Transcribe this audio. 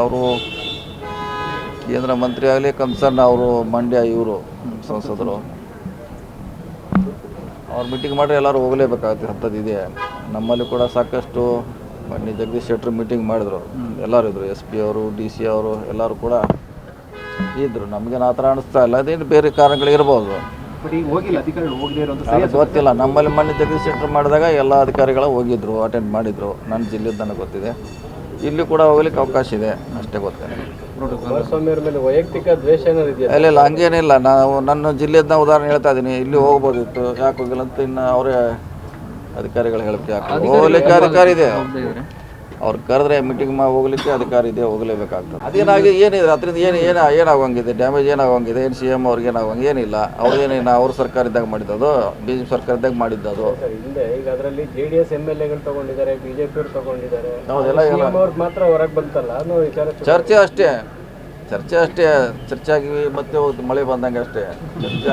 ಅವರು ಕೇಂದ್ರ ಮಂತ್ರಿ ಆಗಲಿ ಕನ್ಸರ್ನ್ ಅವರು ಮಂಡ್ಯ ಇವರು ಸಂಸದರು. ಅವ್ರು ಮೀಟಿಂಗ್ ಮಾಡಿದ್ರೆ ಎಲ್ಲರೂ ಹೋಗಲೇಬೇಕಾಗುತ್ತೆ ಇದೆ. ನಮ್ಮಲ್ಲಿ ಕೂಡ ಸಾಕಷ್ಟು ಮಣ್ಣಿ ಜಗದೀಶ್ ಶೆಟ್ಟರು ಮೀಟಿಂಗ್ ಮಾಡಿದ್ರು. ಎಲ್ಲರೂ ಇದ್ರು ಎಸ್ ಪಿ ಅವರು ಡಿ ಸಿ ಅವರು ಎಲ್ಲರೂ ಕೂಡ ಇದ್ರು. ನಮಗೇನು ಆ ಥರ ಅನಿಸ್ತಾ ಇಲ್ಲ. ಅದೇನು ಬೇರೆ ಕಾರಣಗಳಿರ್ಬೋದು. ಗೊತ್ತಿಲ್ಲ. ನಮ್ಮಲ್ಲಿ ಮಣ್ಣಿ ಜಗದೀಶ್ ಶೆಟ್ಟರು ಮಾಡಿದಾಗ ಎಲ್ಲ ಅಧಿಕಾರಿಗಳು ಹೋಗಿದ್ರು ಅಟೆಂಡ್ ಮಾಡಿದ್ರು. ನನ್ನ ಜಿಲ್ಲೆದು ನನಗೆ ಗೊತ್ತಿದೆ. ಇಲ್ಲಿ ಕೂಡ ಹೋಗ್ಲಿಕ್ಕೆ ಅವಕಾಶ ಇದೆ ಅಷ್ಟೇ ಗೊತ್ತೇನೆ ಮೇಲೆ ವೈಯಕ್ತಿಕ ದ್ವೇಷ ಏನಾದ್ರು ಇದೆಯಾ? ಇಲ್ಲ ಇಲ್ಲ ಹಂಗೇನಿಲ್ಲ ನಾವು ನನ್ನ ಜಿಲ್ಲೆಯದನ್ನ ಉದಾಹರಣೆ ಹೇಳ್ತಾ ಇದ್ದೀನಿ ಇಲ್ಲಿ ಹೋಗ್ಬೋದಿತ್ತು ಯಾಕೆ ಹೋಗಿಲ್ಲ ಅಂತ ಇನ್ನು ಅವರೇ ಅಧಿಕಾರಿಗಳು ಹೇಳಕ್ಕೆ ಯಾಕೆ ಹೋಗ್ಲಿಕ್ಕೆ ಅಧಿಕಾರಿ ಇದೆ. ಅವ್ರು ಕರೆದ್ರೆ ಮೀಟಿಂಗ್ ಮಾ ಹೋಗ್ಲಿಕ್ಕೆ ಅಧಿಕಾರ ಇದೆ ಹೋಗಲೇಬೇಕಾಗ್ತದೆ. ಅದೇನಾಗಿ ಏನಿದೆ? ಅದರಿಂದ ಏನು ಏನು ಏನಾಗಂಗಿದೆ? ಡ್ಯಾಮೇಜ್ ಏನಾಗೋಂಗಿದೆ? ಏನು ಸಿ ಎಂ ಅವ್ರಿಗೆ ಏನಾಗೋಂಗೆ ಏನಿಲ್ಲ. ಅವ್ರದ್ದೇನೇನು ಅವ್ರ ಸರ್ಕಾರ ಇದ್ದಾಗ ಮಾಡಿದ್ದದು? ಬಿ ಜೆ ಪಿ ಸರ್ಕಾರ ಇದ್ದಾಗ ಮಾಡಿದ್ದದು ಹಿಂದೆ ಈಗ ಅದರಲ್ಲಿ J D S M L ಎಗಳು ತಗೊಂಡಿದ್ದಾರೆ ಬಿಜೆಪಿ ಅವ್ರು ತಗೊಂಡಿದ್ದಾರೆ. ಹೌದೆಲ್ಲ ಎಲ್ಲ ಅವ್ರು ಮಾತ್ರ ಹೊರಗೆ ಬಂತಲ್ಲ ಅನ್ನೋ ವಿಚಾರ ಚರ್ಚೆ ಅಷ್ಟೇ. ಚರ್ಚೆ ಅಷ್ಟೇ. ಚರ್ಚೆ ಆಗಿ ಮತ್ತೆ ಮಳೆ ಬಂದಂಗೆ ಅಷ್ಟೇ. ಚರ್ಚೆ